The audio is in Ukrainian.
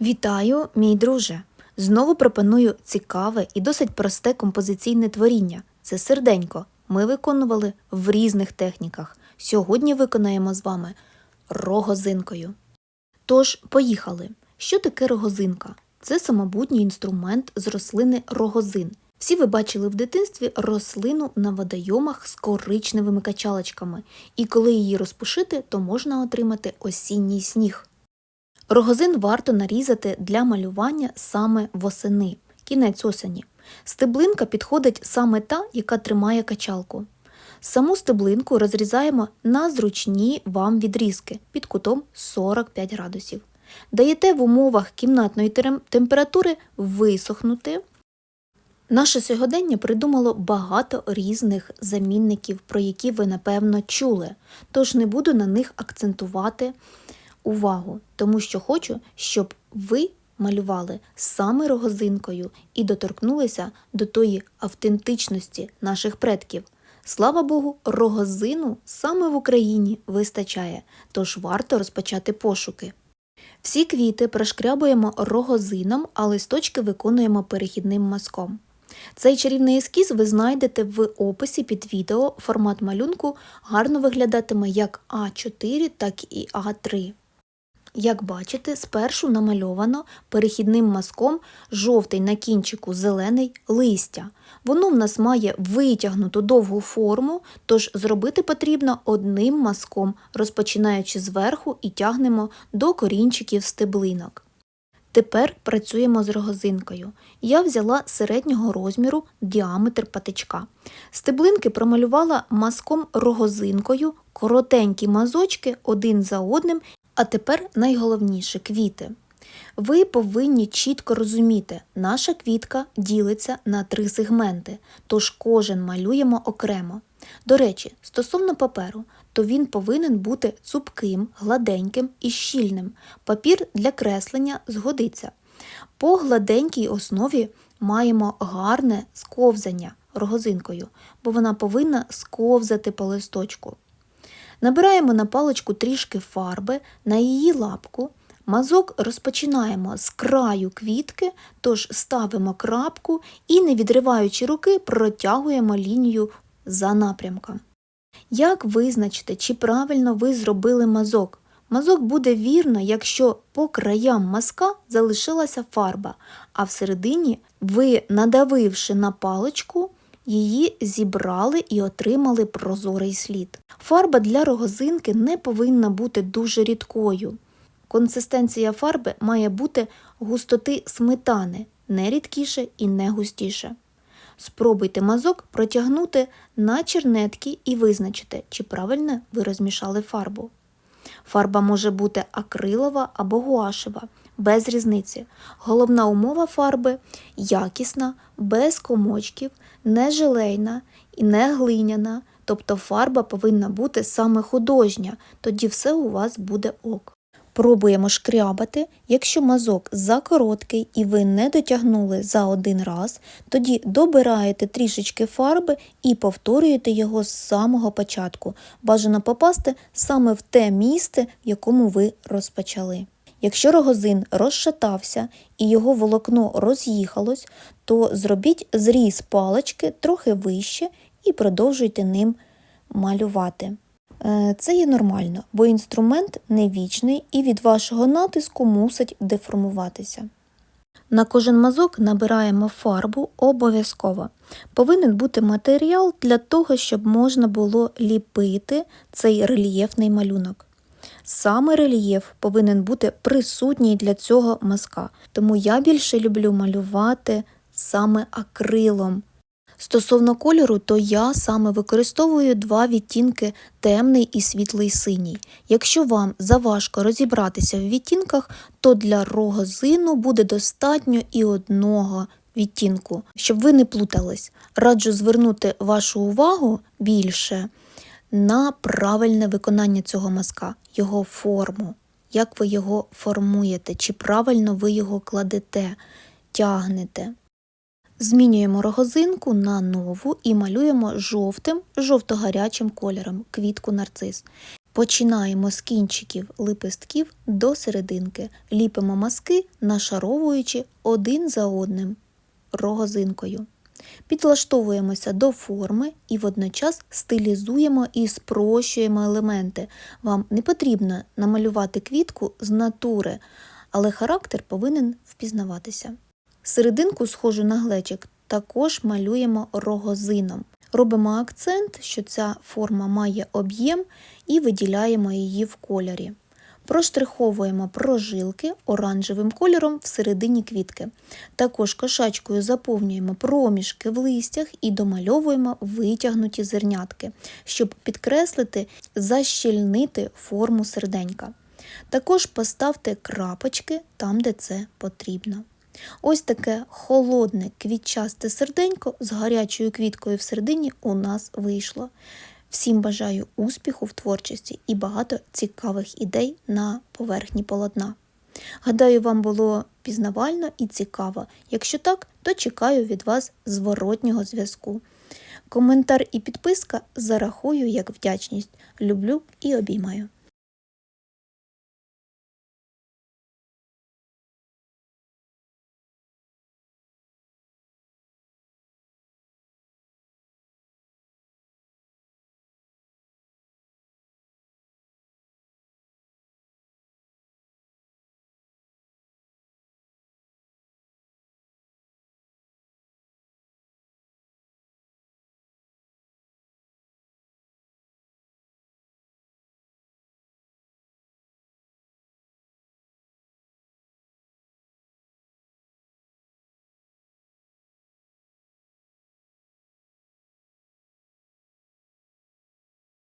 Вітаю, мій друже! Знову пропоную цікаве і досить просте композиційне творіння. Це серденько. Ми виконували в різних техніках. Сьогодні виконаємо з вами рогозинкою. Тож, поїхали. Що таке рогозинка? Це самобутній інструмент з рослини рогозин. Всі ви бачили в дитинстві рослину на водойомах з коричневими качалочками, і коли її розпушити, то можна отримати осінній сніг. Рогозин варто нарізати для малювання саме восени, кінець осені. Стеблинка підходить саме та, яка тримає качалку. Саму стеблинку розрізаємо на зручні вам відрізки під кутом 45 градусів. Даєте в умовах кімнатної температури висохнути. Наше сьогодення придумало багато різних замінників, про які ви напевно чули, тож не буду на них акцентувати увагу, тому що хочу, щоб ви малювали саме рогозинкою і доторкнулися до тої автентичності наших предків. Слава Богу, рогозину саме в Україні вистачає, тож варто розпочати пошуки. Всі квіти прошкрябуємо рогозином, а листочки виконуємо перехідним мазком. Цей чарівний ескіз ви знайдете в описі під відео. Формат малюнку гарно виглядатиме як А4, так і А3. Як бачите, спершу намальовано перехідним мазком жовтий на кінчику зелений листя. Воно в нас має витягнуту довгу форму, тож зробити потрібно одним мазком, розпочинаючи зверху і тягнемо до корінчиків стеблинок. Тепер працюємо з рогозинкою. Я взяла середнього розміру діаметр патичка. Стеблинки промалювала мазком рогозинкою, коротенькі мазочки один за одним, а тепер найголовніше квіти. Ви повинні чітко розуміти, наша квітка ділиться на три сегменти, тож кожен малюємо окремо. До речі, стосовно паперу, то він повинен бути цупким, гладеньким і щільним. Папір для креслення згодиться. По гладенькій основі маємо гарне сковзання рогозинкою, бо вона повинна сковзати по листочку. Набираємо на паличку трішки фарби на її лапку. Мазок розпочинаємо з краю квітки, тож ставимо крапку і, не відриваючи руки, протягуємо лінію за напрямком. Як визначити, чи правильно ви зробили мазок? Мазок буде вірно, якщо по краям мазка залишилася фарба, а всередині ви, надавивши на паличку, її зібрали і отримали прозорий слід. Фарба для рогозинки не повинна бути дуже рідкою. Консистенція фарби має бути густоти сметани, не рідкіше і не густіше. Спробуйте мазок протягнути на чернетки і визначите, чи правильно ви розмішали фарбу. Фарба може бути акрилова або гуашева, без різниці. Головна умова фарби якісна, без комочків, не желейна і не глиняна, тобто фарба повинна бути саме художня, тоді все у вас буде ок. Пробуємо шкрябати. Якщо мазок закороткий і ви не дотягнули за один раз, тоді добираєте трішечки фарби і повторюєте його з самого початку. Бажано попасти саме в те місце, в якому ви розпочали. Якщо рогозин розшатався і його волокно роз'їхалось, то зробіть зріз палички трохи вище і продовжуйте ним малювати. Е, Це є нормально, бо інструмент не вічний і від вашого натиску мусить деформуватися. На кожен мазок набираємо фарбу обов'язково. Повинен бути матеріал для того, щоб можна було ліпити цей рельєфний малюнок. Саме рельєф повинен бути присутній для цього мазка, тому я більше люблю малювати саме акрилом. Стосовно кольору, то я саме використовую два відтінки темний і світлий синій. Якщо вам заважко розібратися в відтінках, то для рогозину буде достатньо і одного відтінку. Щоб ви не плутались, раджу звернути вашу увагу більше на правильне виконання цього мазка, його форму, як ви його формуєте, чи правильно ви його кладете, тягнете. Змінюємо рогозинку на нову і малюємо жовтим, жовто-гарячим кольором квітку нарцис. Починаємо з кінчиків лепестків до серединки, ліпимо мазки, нашаровуючи один за одним рогозинкою. Підлаштовуємося до форми і водночас стилізуємо і спрощуємо елементи. Вам не потрібно намалювати квітку з натури, але характер повинен впізнаватися. Серединку, схожу на глечик, також малюємо рогозином. Робимо акцент, що ця форма має об'єм і виділяємо її в кольорі. Проштриховуємо прожилки оранжевим кольором всередині квітки. Також кошачкою заповнюємо проміжки в листях і домальовуємо витягнуті зернятки, щоб підкреслити, защільнити форму серденька. Також поставте крапочки там, де це потрібно. Ось таке холодне квітчасте серденько з гарячою квіткою всередині у нас вийшло. Всім бажаю успіху в творчості і багато цікавих ідей на поверхні полотна. Гадаю, вам було пізнавально і цікаво. Якщо так, то чекаю від вас зворотнього зв'язку. Коментар і підписка зарахую як вдячність. Люблю і обіймаю.